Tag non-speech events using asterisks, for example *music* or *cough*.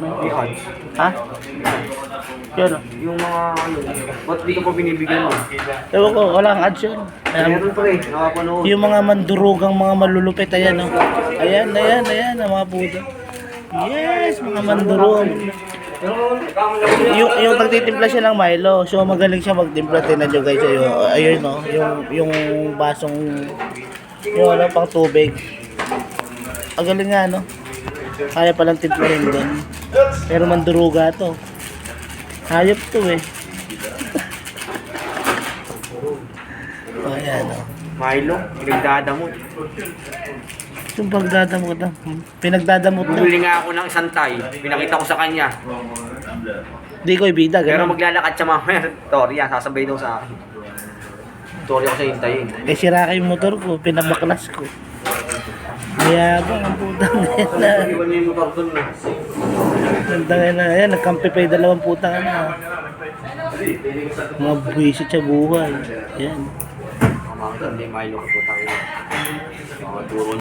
May odds. Ha? Oh. Yung mga ano, ba't di ka pa binibigyan mo? Ewan ko, walang ads yun. Ayan. Meron pa eh, nakapanood. Yung mga mandurugang mga malulupit, ayan o. Ayan, ayan, ayan, ang mga puto. Yes, mga mandurugang. Yung, yung pagtitimpla siya ng Milo, so magaling siya magtimpla. Tinan nyo guys, ayun, ayun no, yung, yung basong, yung ano, pang tubig. Ang galing nga, no? Kaya palang timplahin doon. Pero manduruga to. Hayop to eh. *laughs* oh, ayan o. Milo, pinagdadamot. Yung pagdadamot na. Pinagdadamot na. Bumili nga ako ng isang tay, pinakita ko sa kanya. Di ko ibida, Pero maglalakad siya mamaya, Torya, sasabay daw sa akin. Torya ko siya hintayin. Eh, sira yung motor ko, pinabaklas ko. Mayabang ang putang na. Dun na. Na, ayan, nagkampi pa yung dalawang putang na. Mga buwisit sa buhay. Ayan. Mga hindi Milo ko putang ina. Mga turo